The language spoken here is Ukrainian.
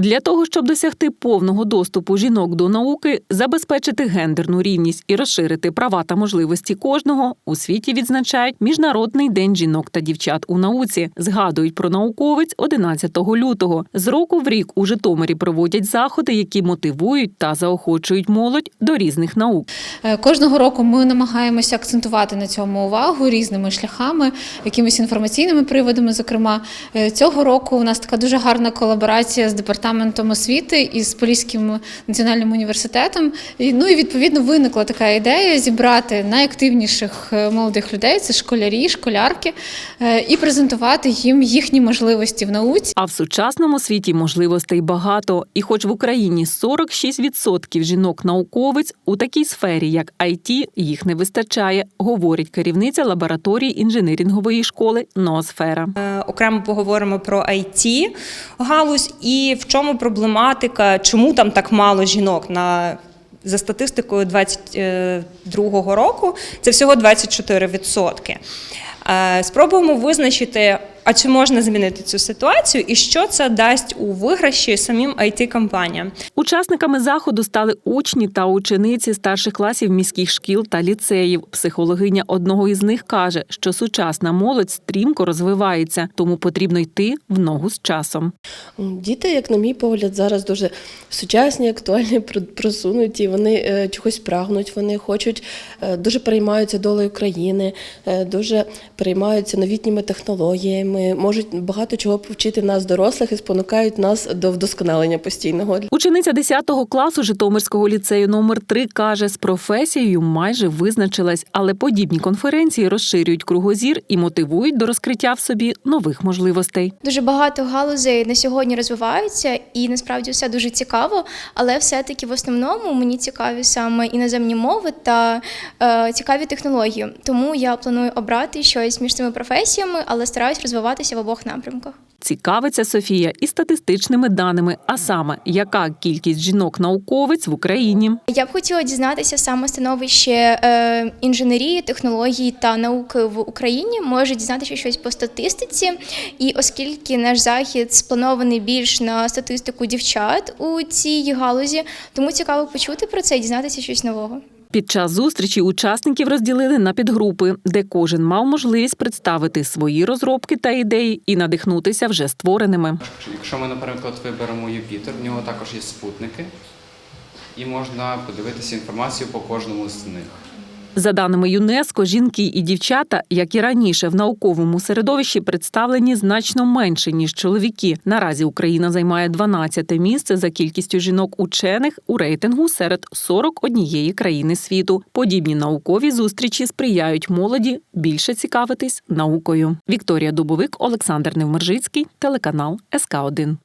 Для того, щоб досягти повного доступу жінок до науки, забезпечити гендерну рівність і розширити права та можливості кожного, у світі відзначають Міжнародний день жінок та дівчат у науці. Згадують про науковиць 11 лютого. З року в рік у Житомирі проводять заходи, які мотивують та заохочують молодь до різних наук. Е, Кожного року ми намагаємося акцентувати на цьому увагу різними шляхами, якимись інформаційними приводами. Зокрема, Е, цього року у нас така дуже гарна колаборація з департаментом освіти і з Поліським національним університетом. І, ну і відповідно виникла така ідея зібрати найактивніших е, молодих людей, це школярі, школярки, е, і презентувати їм їхні можливості в науці. А в сучасному світі можливостей багато. І хоч в Україні 46% жінок-науковиць у такій сфері, як IT, їх не вистачає, говорить керівниця лабораторії інженерингової школи Ноосфера. Е, Окремо поговоримо про IT галузь і в чому проблематика, чому там так мало жінок на за статистикою 22 року. Це всього 24%. Е, Спробуємо визначити, а чи можна змінити цю ситуацію, і що це дасть у виграші самим it компаніям Учасниками заходу стали учні та учениці старших класів міських шкіл та ліцеїв. Психологиня одного із них каже, що сучасна молодь стрімко розвивається, тому потрібно йти в ногу з часом. Діти, як на мій погляд, зараз дуже сучасні, актуальні, просунуті. Вони е, чогось прагнуть, вони хочуть, е, дуже переймаються долею країни, е, дуже переймаються новітніми технологіями, можуть багато чого повчити нас, дорослих, і спонукають нас до вдосконалення постійного. Учениця 10 класу Житомирського ліцею номер 3 каже, з професією майже визначилась, але подібні конференції розширюють кругозір і мотивують до розкриття в собі нових можливостей. Дуже багато галузей на сьогодні розвиваються, і насправді все дуже цікаво. Але все-таки в основному мені цікаві саме іноземні мови та е, цікаві технології. Тому я планую обрати щось між цими професіями, але стараюсь розвиватися в обох напрямках. Цікавиться Софія і статистичними даними, а саме, яка кількість жінок-науковиць в Україні. Я б хотіла дізнатися саме становище е, інженерії, технологій та науки в Україні. Може дізнатися щось по статистиці. І оскільки наш захід спланований більш на статистику дівчат у цій галузі, тому цікаво почути про це і дізнатися щось нового. Під час зустрічі учасників розділили на підгрупи, де кожен мав можливість представити свої розробки та ідеї і надихнутися вже створеними. Якщо ми, наприклад, виберемо Юпітер, в нього також є спутники, і можна подивитися інформацію по кожному з них. За даними ЮНЕСКО, жінки і дівчата, як і раніше, в науковому середовищі представлені значно менше ніж чоловіки. Наразі Україна займає 12-те місце за кількістю жінок-учених у рейтингу серед 41 країни світу. Подібні наукові зустрічі сприяють молоді більше цікавитись наукою. Вікторія Дубовик, Олександр Невмержицький, телеканал СК 1